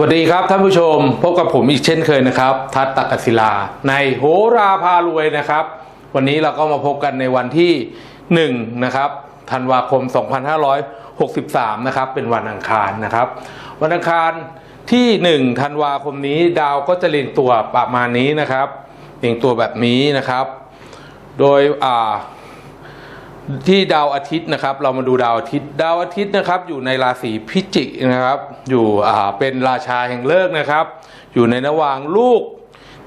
วัสดีครับท่านผู้ชมพบกับผมอีกเช่นเคยนะครับ ทัศน์ตักกศิลา ในโหราพารวยนะครับ วันนี้เราก็มาพบกันในวันที่1นะครับธันวาคม 2563 นะครับ เป็นวันอังคารนะครับ วันอังคารที่ 1 ธันวาคมนี้ดาวก็จะเรียงตัวประมาณนี้นะครับเรียงตัวแบบนี้นะครับ โดยอ่า ที่ดาวอาทิตย์นะครับ เรามาดูดาวอาทิตย์ ดาวอาทิตย์นะครับ อยู่ในราศีพิจิกนะครับ อยู่อ่าเป็นราชาแห่งเลิกนะครับ อยู่ในระหว่างลูก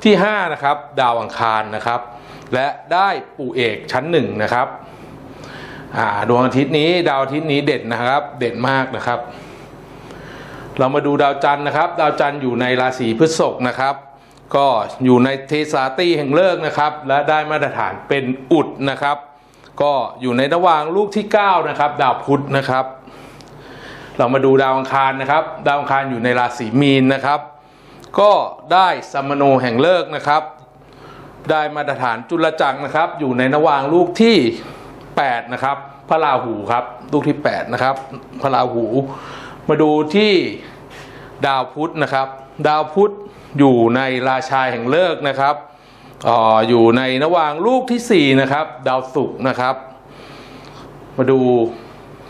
ที่5นะครับดาวอังคารนะครับ และได้ปู่เอกชั้นหนึ่งนะครับดวงอาทิตย์นี้ดาวอาทิตย์นี้เด่นนะครับ เด่นมากนะครับ เรามาดูดาวจันทร์นะครับ ดาวจันทร์อยู่ในราศีพฤษภนะครับ ก็อยู่ในเทสาตีแห่งเลิกนะครับ และได้มาตรฐานเป็นอุดนะครับ ก็อยู่ในระหว่างลูกที่ 9 นะครับ ดาวพุธนะครับ เรามาดูดาวอังคารนะครับ ดาวอังคารอยู่ในราศีมีนนะครับ ก็ได้สัมโนแห่งเลิกนะครับ ได้มาตรฐานจุลจักรนะครับ อยู่ในระหว่างลูกที่ 8 นะครับ พระราหูครับ ลูกที่ 8 นะครับ พระราหู มาดูที่ดาวพุธนะครับ ดาวพุธอยู่ในราชาแห่งเลิกนะครับ ออยู่ในระหว่างลูกที่ 4 นะครับ ดาวศุกร์นะครับ มาดู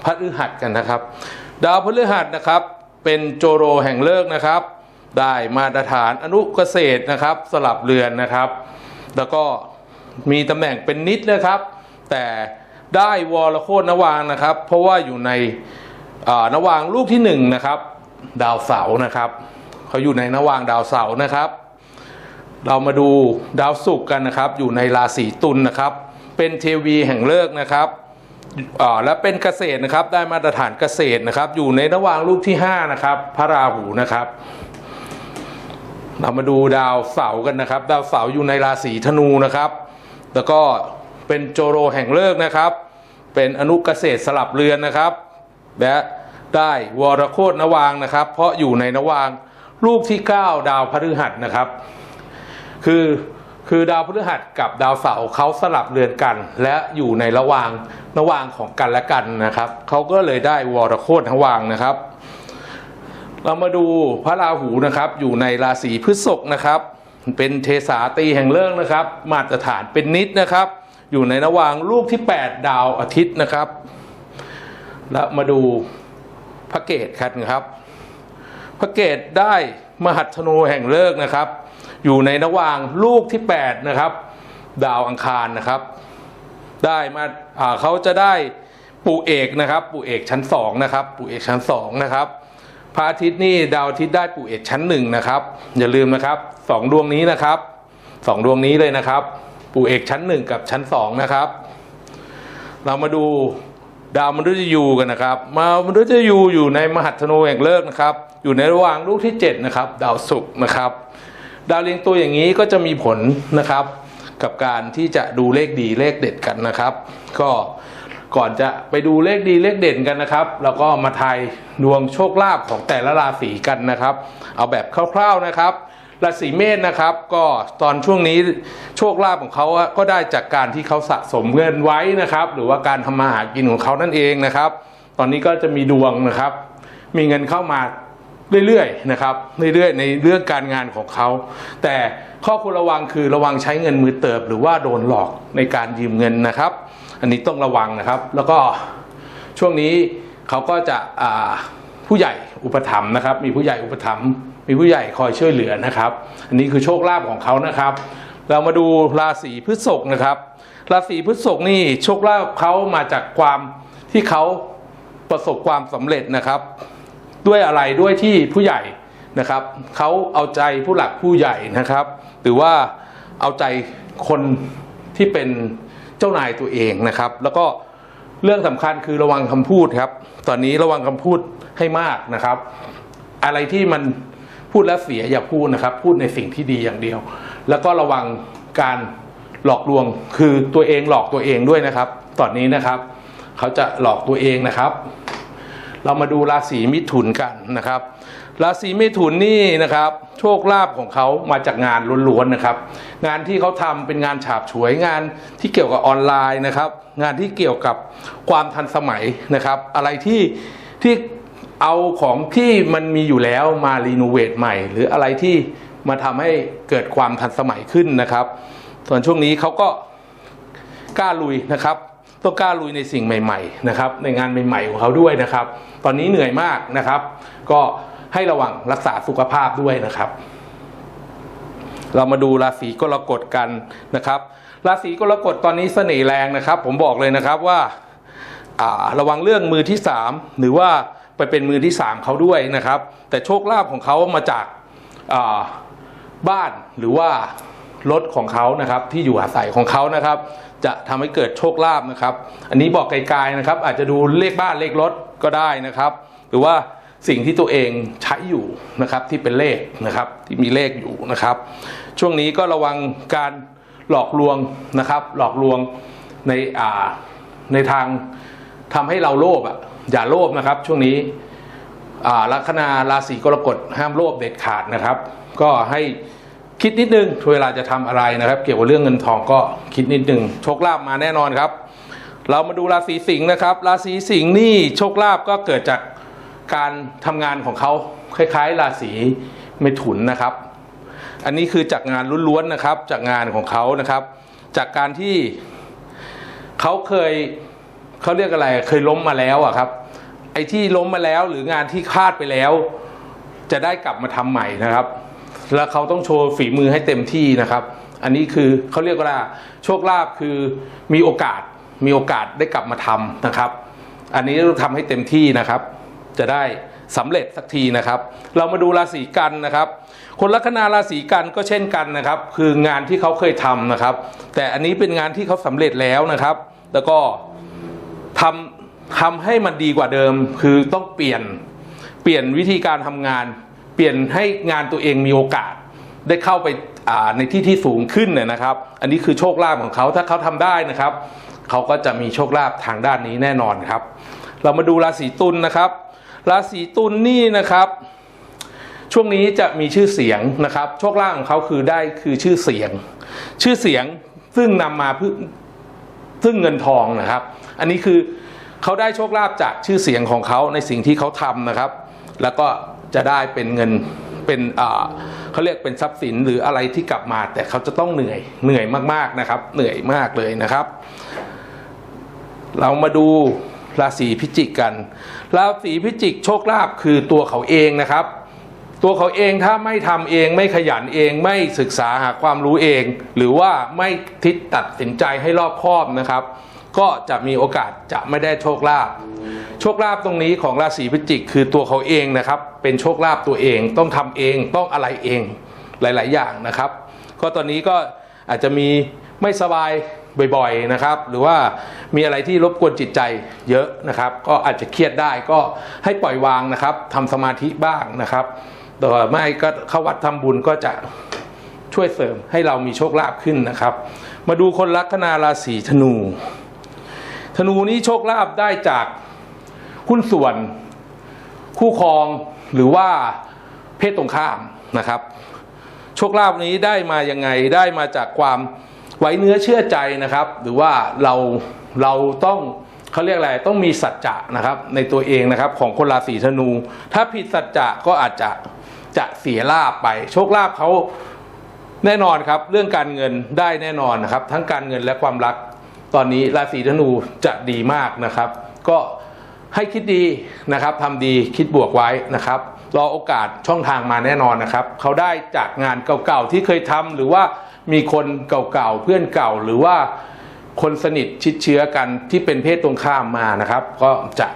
พฤหัสกันนะครับ ดาวพฤหัสนะครับ เป็นโจโรแห่งเลิกนะครับ ได้มาตรฐานอนุเกษตรนะครับ สลับเรือนนะครับ แล้วก็มีตำแหน่งเป็นนิดนะครับ แต่ได้วรโคตรนวางนะครับ เพราะว่าอยู่ในนวางลูกที่1นะครับ ดาวเสาร์นะครับเขาอยู่ในนวางดาวเสาร์นะครับ เรามาดูดาวศุกร์กันนะครับ อยู่ในราศีตุลนะครับ เป็นเทวีแห่งเลิกนะครับและเป็นเกษตรนะครับได้มาตรฐานเกษตรนะครับ อยู่ในระหว่างลูกที่ 5 นะครับ พระราหูนะครับ เรามาดูดาวเสาร์กันนะครับ ดาวเสาร์อยู่ในราศีธนูนะครับ แล้วก็เป็นโจโรแห่งเลิกนะครับ เป็นอนุเกษตรสลับเรือนนะครับ และได้วรโคตรนวางนะครับ เพราะอยู่ในนวางลูกที่ 9 ดาวพฤหัสนะครับ คือคือดาวพฤหัสกับดาวเสาร์เขาสลับเรือนกัน และอยู่ในระหว่างระหว่างของกันและกันนะครับเขาก็เลยได้วรโคตรทวางนะครับ เรามาดูพระราหูนะครับ อยู่ในราศีพฤษภนะครับ เป็นเทสาตีแห่งเลิกษ์นะครับ มาตรฐานเป็นนิดนะครับ อยู่ในระหว่างลูกที่ 8 ดาวอาทิตย์นะครับ แล้วมาดูพระเกตครับครับพระเกตได้มหัธนูแห่งเลิกนะครับ อยู่ในระหว่างลูกที่8นะครับดาวอังคารนะครับ ได้มาาเขาจะได้ปู่เอกนะครับปู่เอกชั้น2นะครับปู่เอกชั้น2นะครับพระอาทิตย์นี่ดาวอาทิตย์ได้ปู่เอกชั้นหนึ่งนะครับอย่าลืมนะครับสองดวงนี้นะครับสองดวงนี้เลยนะครับ ปู่เอกชั้นหนึ่งกับชั้นสองนะครับ เรามาดูดาวมฤตยูกันนะครับ มามฤตยูอยู่ในมหัธนูแห่งเลิกนะครับ อยู่ในระหว่างลูกที่7นะครับ ดาวศุกร์นะครับ ดาวเรียงตัวอย่างนี้ก็จะมีผลนะครับ กับการที่จะดูเลขดีเลขเด็ดกันนะครับ ก็ก่อนจะไปดูเลขดีเลขเด่นกันนะครับ แล้วก็มาทายดวงโชคลาภของแต่ละราศีกันนะครับ เอาแบบคร่าวๆนะครับราศีเมษนะครับก็ตอนช่วงนี้โชคลาภของเขาก็ได้จากการที่เขาสะสมเงินไว้นะครับ หรือว่าการทำมาหากินของเขานั่นเองนะครับ ตอนนี้ก็จะมีดวงนะครับ มีเงินเข้ามา เรื่อยๆนะครับเรื่อยๆในเรื่องการงานของเขา แต่ข้อควรระวังคือระวังใช้เงินมือเติบ หรือว่าโดนหลอกในการยืมเงินนะครับ อันนี้ต้องระวังนะครับ แล้วก็ช่วงนี้เขาก็จะผู้ใหญ่อุปถัมภ์นะครับ มีผู้ใหญ่อุปถัมภ์มีผู้ใหญ่คอยช่วยเหลือนะครับ อันนี้คือโชคลาภของเขานะครับ เรามาดูราศีพฤษภนะครับ ราศีพฤษภนี่โชคลาภเขามาจากความที่เขาประสบความสำเร็จนะครับ ด้วยอะไรด้วยที่ผู้ใหญ่นะครับเขาเอาใจผู้หลักผู้ใหญ่นะครับ หรือว่าเอาใจคนที่เป็นเจ้านายตัวเองนะครับ แล้วก็เรื่องสำคัญคือระวังคำพูดครับ ตอนนี้ระวังคำพูดให้มากนะครับ อะไรที่มันพูดแล้วเสียอย่าพูดนะครับ พูดในสิ่งที่ดีอย่างเดียว แล้วก็ระวังการหลอกลวงคือตัวเองหลอกตัวเองด้วยนะครับ ตอนนี้นะครับ เขาจะหลอกตัวเองนะครับ เรามาดูราศีมิถุนกันนะครับ ราศีมิถุนนี่นะครับ โชคลาภของเขามาจากงานล้วนๆนะครับ งานที่เขาทำเป็นงานฉาบฉวยงานที่เกี่ยวกับออนไลน์นะครับ งานที่เกี่ยวกับความทันสมัยนะครับ อะไรที่ที่เอาของที่มันมีอยู่แล้วมารีโนเวทใหม่ หรืออะไรที่มาทำให้เกิดความทันสมัยขึ้นนะครับ ส่วนช่วงนี้เขาก็กล้าลุยนะครับ ต้องกล้าลุยในสิ่งใหม่ๆนะครับในงานใหม่ๆของเขาด้วยนะครับ ตอนนี้เหนื่อยมากนะครับ ก็ให้ระวังรักษาสุขภาพด้วยนะครับ เรามาดูราศีกรกฎกันนะครับ ราศีกรกฎตอนนี้เสน่ห์แรงนะครับ ผมบอกเลยนะครับว่าระวังเรื่องมือที่สามหรือว่าไปเป็นมือที่สามเขาด้วยนะครับ แต่โชคลาภของเขามาจากาบ้านหรือว่ารถของเขานะครับที่อยู่อาศัยของเขานะครับ จะทำให้เกิดโชคลาภนะครับ อันนี้บอกไกลๆนะครับ อาจจะดูเลขบ้านเลขรถก็ได้นะครับ หรือว่าสิ่งที่ตัวเองใช้อยู่นะครับที่เป็นเลขนะครับที่มีเลขอยู่นะครับ ช่วงนี้ก็ระวังการหลอกลวงนะครับ หลอกลวงในอ่าในทางทำให้เราโลภอะอย่าโลภนะครับ ช่วงนี้อ่าลัคนาราศีกรกฎห้ามโลภเด็ดขาดนะครับ ก็ให้ คิดนิดนึงเวลาจะทำอะไรนะครับ เกี่ยวกับเรื่องเงินทองก็คิดนิดนึงโชคลาภมาแน่นอนครับ เรามาดูราศีสิงห์นะครับ ราศีสิงห์นี่โชคลาภก็เกิดจากการทำงานของเขาคล้าย ๆ ราศีเมถุนนะครับ อันนี้คือจากงานล้วนๆนะครับ จากงานของเขานะครับ จากการที่เขาเคยเขาเรียกอะไรเคยล้มมาแล้วอะครับ ไอ้ที่ล้มมาแล้วหรืองานที่คาดไปแล้ว จะได้กลับมาทำใหม่นะครับ แล้วเขาต้องโชว์ฝีมือให้เต็มที่นะครับ อันนี้คือเขาเรียกว่าโชคลาภคือมีโอกาสมีโอกาสได้กลับมาทำนะครับ อันนี้ต้องทำให้เต็มที่นะครับ จะได้สำเร็จสักทีนะครับ เรามาดูราศีกันนะครับ คนลัคนาราศีกันก็เช่นกันนะครับ คืองานที่เขาเคยทำนะครับ แต่อันนี้เป็นงานที่เขาสำเร็จแล้วนะครับ แล้วก็ทำทำให้มันดีกว่าเดิม คือต้องเปลี่ยนเปลี่ยนวิธีการทำงาน เปลี่ยนให้งานตัวเองมีโอกาสได้เข้าไปาในที่ที่สูงขึ้นเนี่ยนะครับ อันนี้คือโชคลาภของเขาถ้าเขาทำได้นะครับเขาก็จะมีโชคลาภทางด้านนี้แน่นอนครับ เรามาดูราศีตุลนะครับ ราศีตุลนี่นะครับ ช่วงนี้จะมีชื่อเสียงนะครับ โชคลาภของเขาคือได้คือชื่อเสียง ชื่อเสียงซึ่งนำมาเพื่อซึ่งเงินทองนะครับ อันนี้คือเขาได้โชคลาภจากชื่อเสียงของเขาในสิ่งที่เขาทำนะครับ แล้วก็ จะได้เป็นเงินเป็นเขาเรียกเป็นทรัพย์สินหรืออะไรที่กลับมา แต่เขาจะต้องเหนื่อยเหนื่อยมากๆนะครับ เหนื่อยมากเลยนะครับ เรามาดูราศีพิจิกกัน ราศีพิจิกโชคลาภคือตัวเขาเองนะครับ ตัวเขาเองถ้าไม่ทำเองไม่ขยันเองไม่ศึกษาหาความรู้เอง หรือว่าไม่ทิศตัดสินใจให้รอบคอบนะครับ ก็จะมีโอกาสจะไม่ได้โชคลาภโชคลาภตรงนี้ของราศีพิจิก คือตัวเขาเองนะครับ เป็นโชคลาภตัวเองต้องทำเองต้องอะไรเองหลาย ๆ อย่างนะครับ ก็ตอนนี้ก็อาจจะมีไม่สบายบ่อยๆนะครับ หรือว่ามีอะไรที่รบกวนจิตใจเยอะนะครับ ก็อาจจะเครียดได้ก็ให้ปล่อยวางนะครับทำสมาธิบ้างนะครับต่ว่าไม่ก็เข้าวัดทำบุญก็จะช่วยเสริมให้เรามีโชคลาภขึ้นนะครับ มาดูคนลัคนาราศีธนู ธนูนี้โชคลาภได้จากหุ้นส่วน คู่ครองหรือว่าเพศตรงข้ามนะครับ โชคลาภนี้ได้มายังไงได้มาจากความไว้เนื้อเชื่อใจนะครับ หรือว่าเราเราต้องเขาเรียกอะไรต้องมีสัจจะนะครับในตัวเองนะครับของคนราศีธนู ถ้าผิดสัจจะก็อาจจะจะเสียลาบไป โชคลาภเขาแน่นอนครับ เรื่องการเงินได้แน่นอนนะครับ ทั้งการเงินและความรัก ตอนนี้ราศีธนูจะดีมากนะครับ ก็ให้คิดดีนะครับทำดีคิดบวกไว้นะครับ รอโอกาสช่องทางมาแน่นอนนะครับ เขาได้จากงานเก่าๆที่เคยทำหรือว่ามีคนเก่าๆเพื่อนเก่าหรือว่าคนสนิทชิดเชื้อกันที่เป็นเพศตรงข้ามมานะครับ ก็จะ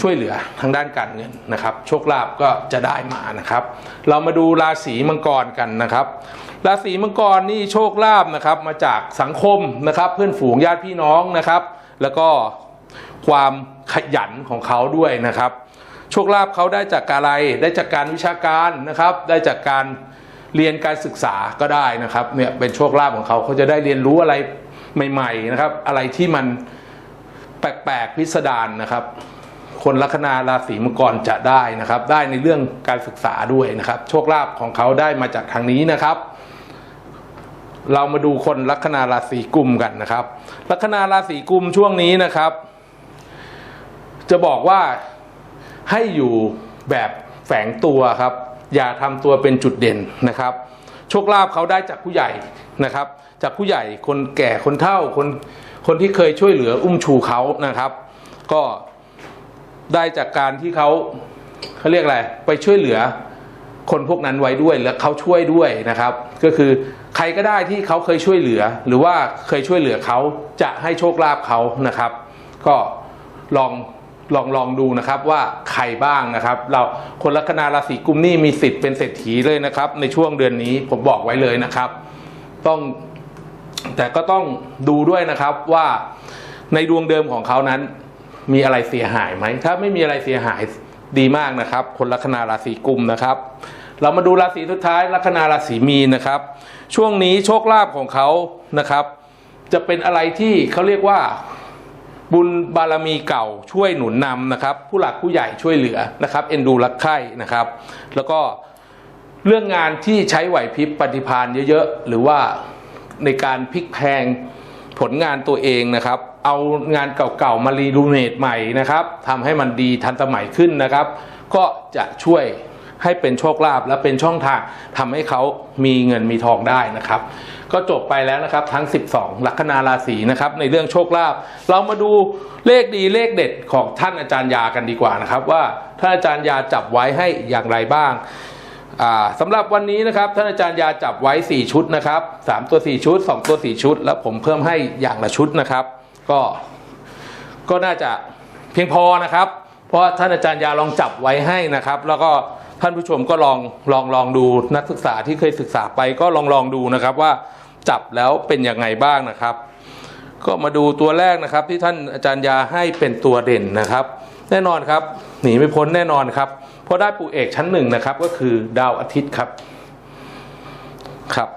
ช่วยเหลือทางด้านการเงินนะครับ โชคลาภก็จะได้มานะครับ เรามาดูราศีมังกรกันนะครับ ราศีมังกรนี่โชคลาภนะครับมาจากสังคมนะครับ เพื่อนฝูงญาติพี่น้องนะครับ แล้วก็ความขยันของเขาด้วยนะครับ โชคลาภเขาได้จากอะไรได้จากการวิชาการนะครับ ได้จากการเรียนการศึกษาก็ได้นะครับเนี่ยเป็นโชคลาภของเขาเขาจะได้เรียนรู้อะไรใหม่ ๆนะครับ อะไรที่มันแปลกๆพิสดารนะครับ คนลัคนาราศีมังกรจะได้นะครับ ได้ในเรื่องการศึกษาด้วยนะครับ โชคลาภของเขาได้มาจากทางนี้นะครับ เรามาดูคนลัคนาราศีกุมกันนะครับลัคนาราศีกุมช่วงนี้นะครับ จะบอกว่าให้อยู่แบบแฝงตัวครับ อย่าทำตัวเป็นจุดเด่นนะครับ โชคลาภเขาได้จากผู้ใหญ่นะครับ จากผู้ใหญ่คนแก่คนเฒ่าคนคนที่เคยช่วยเหลืออุ้มชูเขานะครับ ก็ได้จากการที่เขาเขาเรียกอะไรไปช่วยเหลือคนพวกนั้นไว้ด้วยและเขาช่วยด้วยนะครับ ก็คือ ใครก็ได้ที่เขาเคยช่วยเหลือ หรือว่าเคยช่วยเหลือเขาจะให้โชคลาภเขานะครับ ก็ลองลองลองดูนะครับว่าใครบ้างนะครับ เราคนลัคนาราศีกุมนี่มีสิทธิ์เป็นเศรษฐีเลยนะครับ ในช่วงเดือนนี้ผมบอกไว้เลยนะครับ ต้องแต่ก็ต้องดูด้วยนะครับว่าในดวงเดิมของเขานั้น มีอะไรเสียหายไหมถ้าไม่มีอะไรเสียหายดีมากนะครับ คนลัคนาราศีกุมนะครับ เรามาดูราศีสุดท้ายลัคนาราศีมีนนะครับ ช่วงนี้โชคลาภของเขานะครับ จะเป็นอะไรที่เขาเรียกว่าบุญบารมีเก่าช่วยหนุนนำนะครับ ผู้หลักผู้ใหญ่ช่วยเหลือนะครับเอ็นดูรักใคร่นะครับ แล้วก็เรื่องงานที่ใช้ไหวพริบปฏิภาณเยอะๆ หรือว่าในการพลิกแพงผลงานตัวเองนะครับ เอางานเก่าๆ มารีดูเนตใหม่นะครับทำให้มันดีทันสมัยขึ้นนะครับ ก็จะช่วย ให้เป็นโชคลาภและเป็นช่องทางทำให้เขามีเงินมีทองได้นะครับ ก็จบไปแล้วนะครับทั้ง 12 ลัคนาราศีนะครับในเรื่องโชคลาภเรามาดูเลขดีเลขเด็ดของท่านอาจารย์ยากันดีกว่านะครับ ว่าท่านอาจารย์ยาจับไว้ให้อย่างไรบ้างอ่าสำหรับวันนี้นะครับท่านอาจารย์ยาจับไว้ 4 ชุดนะครับ 3 ตัว 4 ชุด 2 ตัว 4 ชุด แล้วผมเพิ่มให้อย่างละชุดนะครับ ก็ก็น่าจะเพียงพอนะครับ เพราะท่านอาจารย์ยาลองจับไว้ให้นะครับ แล้วก็ ท่านผู้ชมก็ลองลองลองดูนักศึกษาที่เคยศึกษาไปก็ลองลองดูนะครับว่าจับแล้วเป็นยังไงบ้างนะครับ ก็มาดูตัวแรกนะครับที่ท่านอาจารย์ยาให้เป็นตัวเด่นนะครับ แน่นอนครับหนีไม่พ้นแน่นอนครับ เพราะได้ปู่เอกชั้นหนึ่งนะครับก็คือดาวอาทิตย์ครับครับ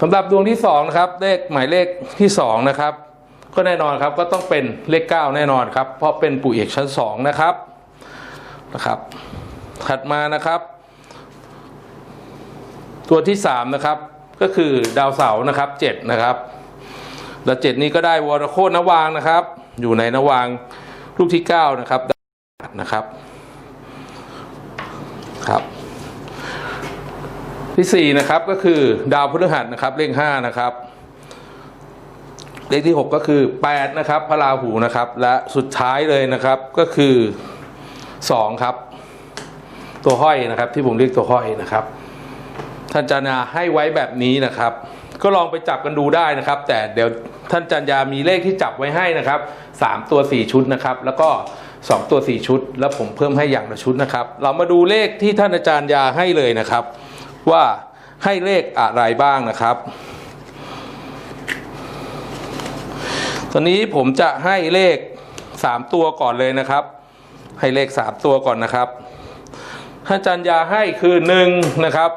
สำหรับดวงที่สองนะครับเลขหมายเลขที่สองนะครับก็แน่นอนครับก็ต้องเป็นเลขเก้าแน่นอนครับ เพราะเป็นปู่เอกชั้นสองนะครับนะครับ ถัดมานะครับ ตัวที่สามนะครับ ก็คือดาวเสาร์นะครับเจ็ดนะครับแล้วเจ็ดนี้ก็ได้วรโคตนวางนะครับ อยู่ในนวางลูกที่เก้านะครับนะครับครับที่สี่นะครับก็คือดาวพฤหัสนะครับ เลขห้านะครับเลขที่หกก็คือแปดนะครับพระราหูนะครับ และสุดท้ายเลยนะครับก็คือสองครับ ตัวห้อยนะครับ ที่ผมเรียกตัวห้อยนะครับ ท่านจันยาให้ไว้แบบนี้นะครับ ก็ลองไปจับกันดูได้นะครับ แต่เดี๋ยวท่านจันยามีเลขที่จับไว้ให้นะครับสามตัวสี่ชุดนะครับ แล้วก็สองตัวสี่ชุด แล้วผมเพิ่มให้อย่างละชุดนะครับ เรามาดูเลขที่ท่านอาจารย์ยาให้เลยนะครับ ว่าให้เลขอะไรบ้างนะครับ ตอนนี้ผมจะให้เลขสามตัวก่อนเลยนะครับ ให้เลขสามตัวก่อนนะครับ อาจารย์ยาให้คือหนึ่งนะครับ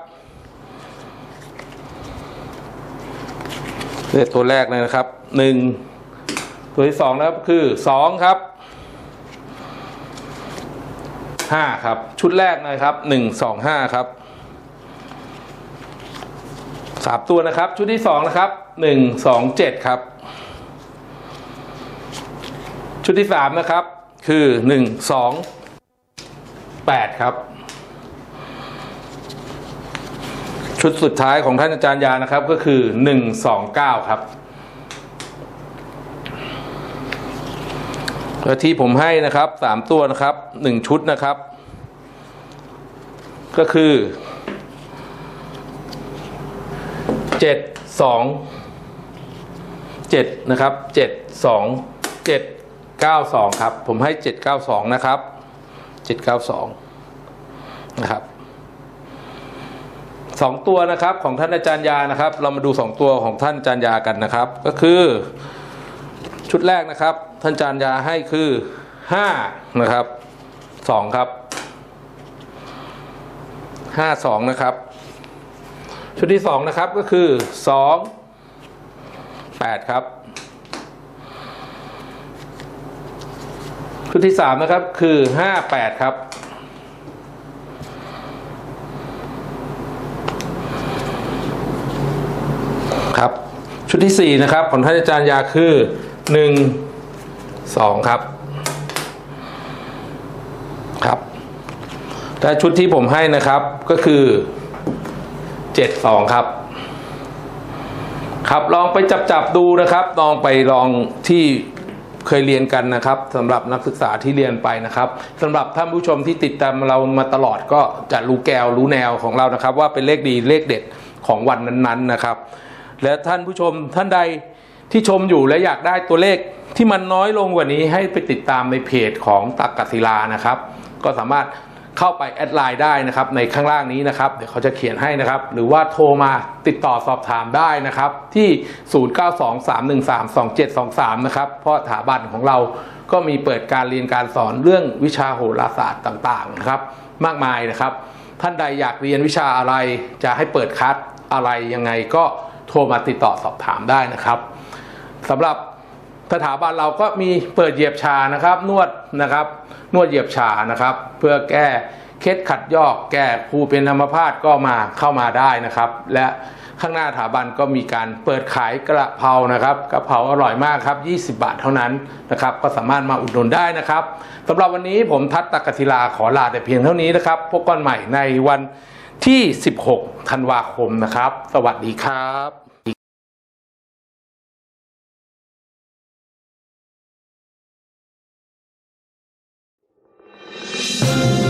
เลขตัวแรกเลยนะครับหนึ่งตัวที่สองนะครับคือสองครับห้าครับ ชุดแรกนะครับหนึ่งสองห้าครับสามตัวนะครับ ชุดที่สองนะครับหนึ่งสองเจ็ดครับ ชุดที่สามนะครับ คือหนึ่งสองแปดครับ ชุดสุดท้ายของท่านอาจารย์ยานะครับ ก็คือหนึ่งสองเก้าครับแล้วที่ผมให้นะครับสามตัวนะครับหนึ่งชุดนะครับ ก็คือเจ็ดสองเจ็ดนะครับเจ็ดสองเจ็ดเก้าสองครับ ผมให้เจ็ดเก้าสองนะครับเจ็ดเก้าสองนะครับ สองตัวนะครับของท่านอาจารย์ยานะครับ เรามาดูสองตัวของท่านอาจารย์ยากันนะครับ ก็คือชุดแรกนะครับ ท่านอาจารย์ยาให้คือห้านะครับสองครับห้าสองนะครับ ชุดที่สองนะครับก็คือสองแปดครับ ชุดที่สามนะครับคือห้าแปดครับครับ ชุดที่สี่นะครับของท่านอาจารย์ยาคือหนึ่งสองครับและชุดที่ผมให้นะครับก็คือ 72 ครับครับลองไปจับจับดูนะครับลองไปลองที่เคยเรียนกันนะครับสำหรับนักศึกษาที่เรียนไปนะครับสำหรับท่านผู้ชมที่ติดตามเรามาตลอดก็จะรู้แกวรู้แนวของเรานะครับ ว่าเป็นเลขดีเลขเด็ดของวันนั้นๆนะครับ และท่านผู้ชมท่านใดที่ชมอยู่และอยากได้ตัวเลขที่มันน้อยลงกว่านี้ให้ไปติดตามในเพจของตักกศิลานะครับ ก็สามารถเข้าไปแอดไลน์ได้นะครับ ในข้างล่างนี้นะครับ เดี๋ยวเขาจะเขียนให้นะครับ หรือว่าโทรมาติดต่อสอบถามได้นะครับ ที่ 0923132723 นะครับ เพราะสถาบันของเราก็มีเปิดการเรียนการสอนเรื่องวิชาโหราศาสตร์ต่างๆนะครับ มากมายนะครับ ท่านใดอยากเรียนวิชาอะไรจะให้เปิดคัสอะไรยังไงก็ โทรมาติดต่อสอบถามได้นะครับสำหรับสถาบันเราก็มีเปิดเหยียบชานะครับ นวดนะครับ นวดเหยียบชานะครับ เพื่อแก้เคล็ดขัดยอกแก้ผู้เป็นอัมพาตก็มาเข้ามาได้นะครับ และข้างหน้าสถาบันก็มีการเปิดขายกระเพรานะครับกระเพราอร่อยมากครับ 20 บาทเท่านั้นนะครับ ก็สามารถมาอุดหนุนได้นะครับสำหรับวันนี้ผมทัศน์ตะกศิลาขอลาแต่เพียงเท่านี้นะครับพบกันใหม่ในวัน ที่ 16 ธันวาคมนะครับ สวัสดีครับ Thank